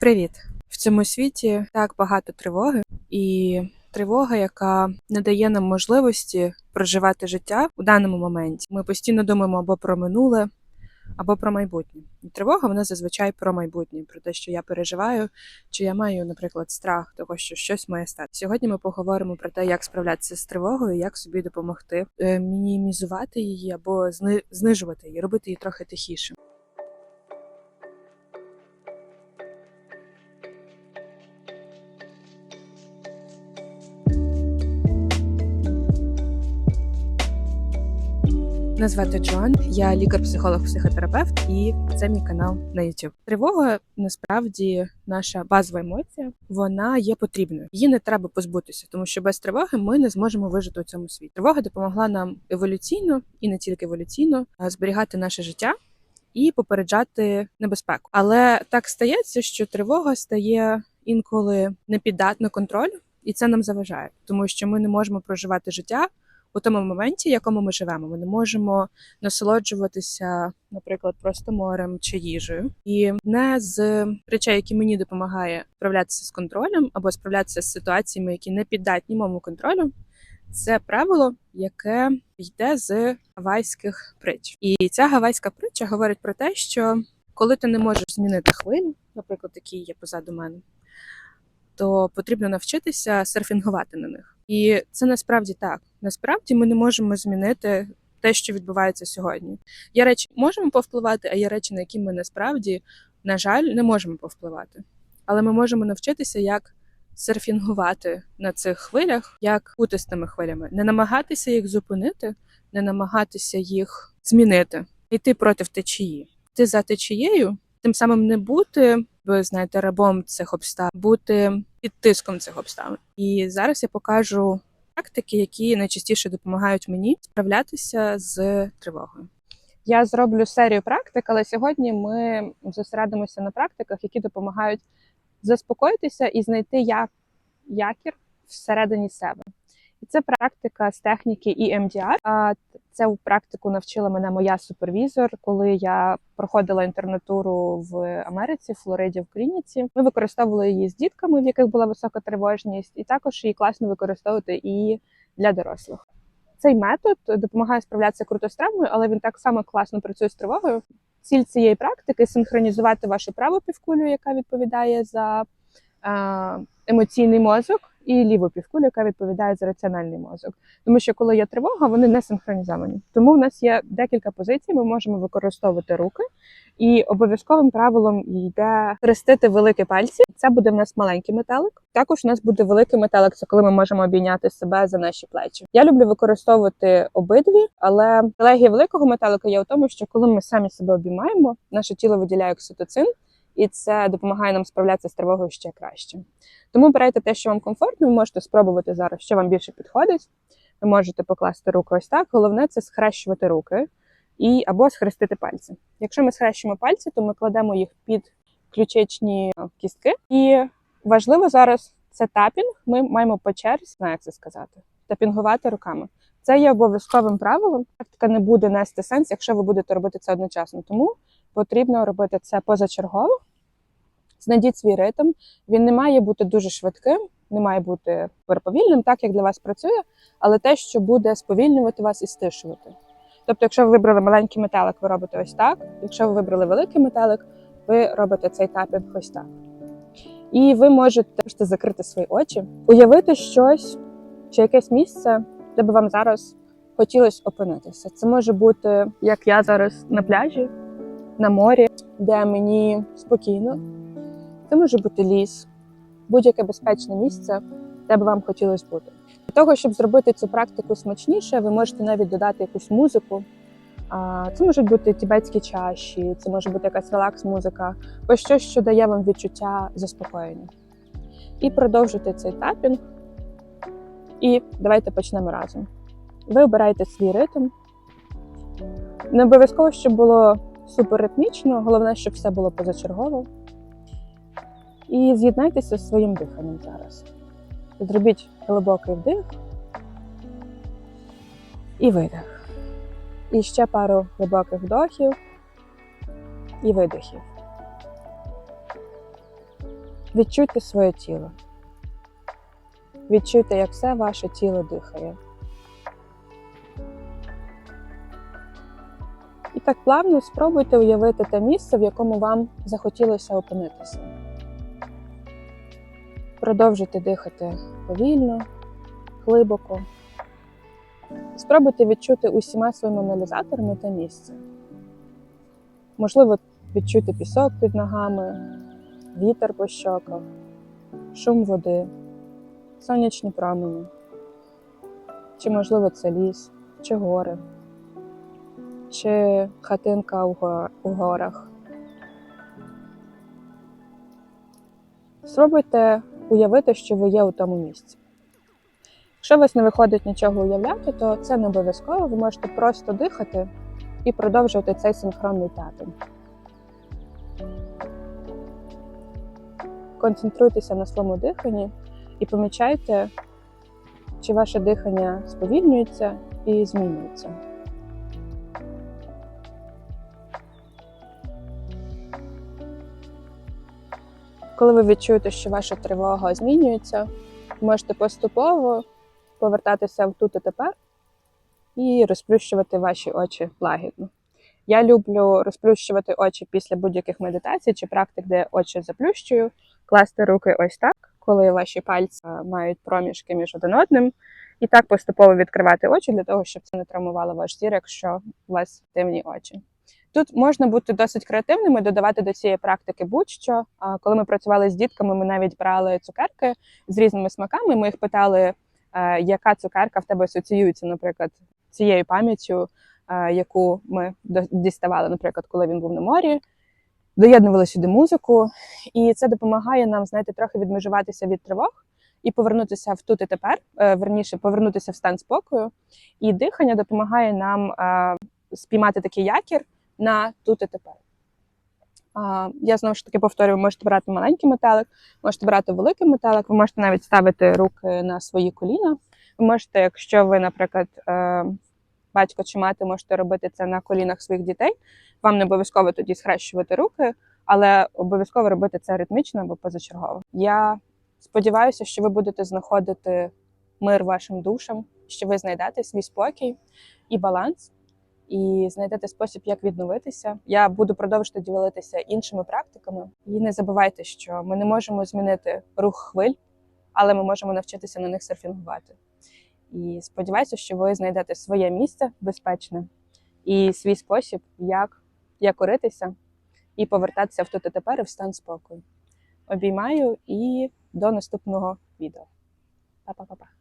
Привіт! В цьому світі так багато тривоги, і тривога, яка не дає нам можливості проживати життя у даному моменті. Ми постійно думаємо або про минуле, або про майбутнє. Тривога вона зазвичай про майбутнє, про те, що я переживаю, чи я маю, наприклад, страх того, що щось має стати. Сьогодні ми поговоримо про те, як справлятися з тривогою, як собі допомогти е, мінімізувати її або зни- знижувати її, робити її трохи тихіше. Мене звати Джоан, я лікар-психолог-психотерапевт, і це мій канал на YouTube. Тривога насправді наша базова емоція. Вона є потрібною. Її не треба позбутися, тому що без тривоги ми не зможемо вижити у цьому світі. Тривога допомогла нам еволюційно і не тільки еволюційно зберігати наше життя. І попереджати небезпеку, але так стається, що тривога стає інколи непіддатна контролю, і це нам заважає, тому що ми не можемо проживати життя у тому моменті, в якому ми живемо. Ми не можемо насолоджуватися, наприклад, просто морем чи їжею. І не з речей, які мені допомагає справлятися з контролем або справлятися з ситуаціями, які не піддатні моєму контролю. Це правило, яке йде з гавайських притч. І ця гавайська притча говорить про те, що коли ти не можеш змінити хвилю, наприклад, які є позаду мене, то потрібно навчитися серфінгувати на них. І це насправді так. Насправді ми не можемо змінити те, що відбувається сьогодні. Є речі, можемо повпливати, а є речі, на які ми насправді, на жаль, не можемо повпливати. Але ми можемо навчитися, як серфінгувати на цих хвилях, як бути з тими хвилями, не намагатися їх зупинити, не намагатися їх змінити, йти проти течії, йти за течією, тим самим не бути, ви знаєте, рабом цих обставин, бути під тиском цих обставин. І зараз я покажу практики, які найчастіше допомагають мені справлятися з тривогою. Я зроблю серію практик, але сьогодні ми зосередимося на практиках, які допомагають заспокоїтися і знайти як якір всередині себе. І це практика з техніки EMDR. Цю практику навчила мене моя супервізор, коли я проходила інтернатуру в Америці, в Флориді, в клініці. Ми використовували її з дітками, в яких була висока тривожність, і також її класно використовувати і для дорослих. Цей метод допомагає справлятися круто з травмою, але він так само класно працює з тривогою. Ціль цієї практики синхронізувати вашу праву півкулю, яка відповідає за е, емоційний мозок, і ліву півкулю, яка відповідає за раціональний мозок. Тому що коли є тривога, вони не синхронізовані. Тому в нас є декілька позицій. Ми можемо використовувати руки, і обов'язковим правилом йде хрестити великі пальці. Це буде в нас маленький метелик. Також у нас буде великий метелик, це коли ми можемо обійняти себе за наші плечі. Я люблю використовувати обидві, але колегія великого метелика є у тому, що коли ми самі себе обіймаємо, наше тіло виділяє окситоцин, і це допомагає нам справлятися з тривогою ще краще. Тому берете те, що вам комфортно, ви можете спробувати зараз, що вам більше підходить. Ви можете покласти руку ось так. Головне це схрещувати руки і або схрестити пальці. Якщо ми схрещуємо пальці, то ми кладемо їх під ключичні кістки. І важливо зараз це тапінг. Ми маємо по черзі, знаю, як це сказати, тапінгувати руками. Це є обов'язковим правилом. Практика не буде нести сенс, якщо ви будете робити це одночасно. Тому потрібно робити це позачергово. Знайдіть свій ритм. Він не має бути дуже швидким, не має бути переповільним, так як для вас працює, але те, що буде сповільнювати вас і стишувати. Тобто, якщо ви вибрали маленький метелик, ви робите ось так. Якщо ви вибрали великий метелик, ви робите цей тапінг ось так. І ви можете просто закрити свої очі, уявити щось чи якесь місце, де би вам зараз хотілося опинитися. Це може бути, як я зараз на пляжі, на морі, де мені спокійно. Це може бути ліс, будь-яке безпечне місце, де би вам хотілося бути. Для того, щоб зробити цю практику смачніше, ви можете навіть додати якусь музику. Це можуть бути тібетські чаші, це може бути якась релакс-музика, ось щось, що дає вам відчуття заспокоєння. І продовжуйте цей тапінг. І давайте почнемо разом. Ви обираєте свій ритм. Не обов'язково, щоб було супер ритмічно, головне, щоб все було позачергово. І з'єднайтеся з своїм диханням зараз. Зробіть глибокий вдих і видих. І ще пару глибоких вдохів і видихів. Відчуйте своє тіло. Відчуйте, як все ваше тіло дихає. Так плавно спробуйте уявити те місце, в якому вам захотілося опинитися. Продовжуйте дихати повільно, глибоко. Спробуйте відчути усіма своїми аналізаторами те місце. Можливо, відчуйте пісок під ногами, вітер по щоках, шум води, сонячні промені. Чи, можливо, це ліс, чи гори, чи хатинка у го- у горах. Спробуйте уявити, що ви є у тому місці. Якщо вас не виходить нічого уявляти, то це не обов'язково. Ви можете просто дихати і продовжувати цей синхронний тапінг. Концентруйтеся на своєму диханні і помічайте, чи ваше дихання сповільнюється і змінюється. Коли ви відчуєте, що ваша тривога змінюється, можете поступово повертатися в тут і тепер і розплющувати ваші очі лагідно. Я люблю розплющувати очі після будь-яких медитацій чи практик, де очі заплющую, класти руки ось так, коли ваші пальці е, мають проміжки між один одним, і так поступово відкривати очі для того, щоб це не травмувало ваш зір, якщо у вас темні очі. Тут можна бути досить креативними, додавати до цієї практики будь-що. Коли ми працювали з дітками, ми навіть брали цукерки з різними смаками. Ми їх питали, е, яка цукерка в тебе асоціюється, наприклад, цією пам'яттю, е, яку ми діставали, наприклад, коли він був на морі. Доєднували сюди музику, і це допомагає нам, знаєте, трохи відмежуватися від тривог і повернутися в тут і тепер, е, верніше, повернутися в стан спокою. І дихання допомагає нам спіймати такий якір на тут і тепер. Я знову ж таки повторюю, можете брати маленький метелик, можете брати великий метелик, ви можете навіть ставити руки на свої коліна. Ви можете, якщо ви, наприклад, е, батько чи мати, можете робити це на колінах своїх дітей. Вам не обов'язково тоді схрещувати руки, але обов'язково робити це ритмічно або позачергово. Я сподіваюся, що ви будете знаходити мир вашим душам, що ви знайдете свій спокій і баланс і знайдете спосіб, як відновитися. Я буду продовжувати ділитися іншими практиками. І не забувайте, що ми не можемо змінити рух хвиль, але ми можемо навчитися на них серфінгувати. І сподіваюся, що ви знайдете своє місце безпечне і свій спосіб, як, коритися і повертатися в тут і тепер і в стан спокою. Обіймаю і до наступного відео. Па-па-па-па.